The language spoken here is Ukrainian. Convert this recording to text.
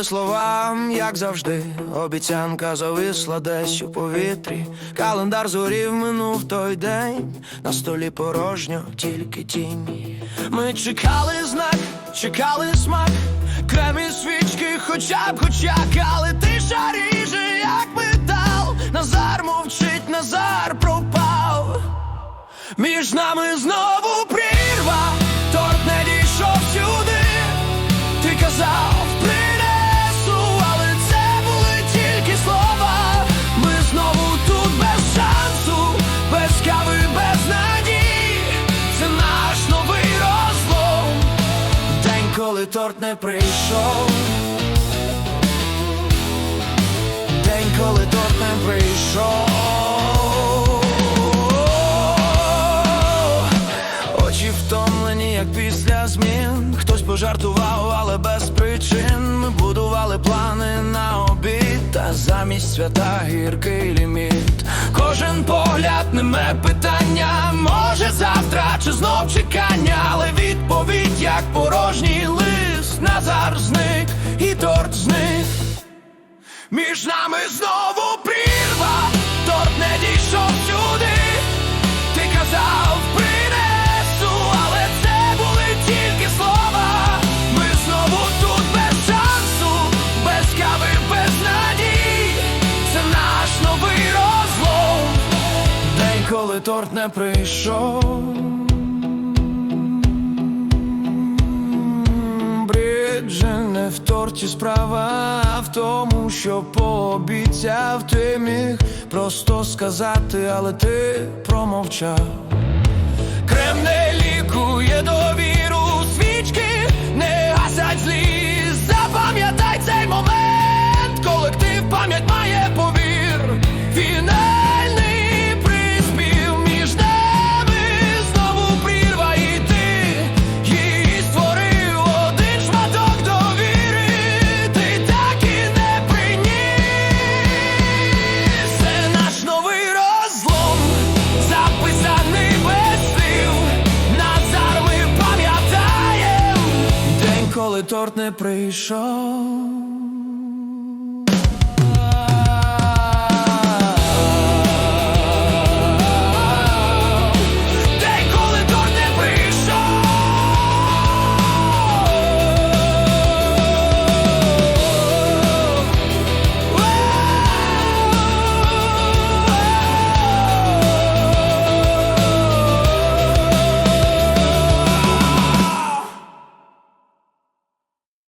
Летіли слова, як завжди, обіцянка зависла десь у повітрі. Календар зорів минув той день, на столі порожньо, тільки тінь. Ми чекали знак, чекали смак, кремі свічки, хоча б хоча, але тиша ріже, як метал. Назар мовчить, Назар пропав. Між нами знову коли торт не прийшов. День, коли торт не прийшов. Очі втомлені, як після змін. Хтось пожартував, але без причин. Ми будували плани на обід, та замість свята гіркий ліміт. Кожен погляд неме питання. Може завтра чи знов чекання, але відповідь як порожній Між нами знову прірва, торт не дійшов сюди. Ти казав, принесу, але це були тільки слова. Ми знову тут без шансу, без кави, без надій. Це наш новий розлом. День, коли торт не прийшов. Бриджи не в торті справа, а в тому, що пообіцяв ти міг просто сказати, але ти промовчав. Крем не лікує довіру, торт не прийшов.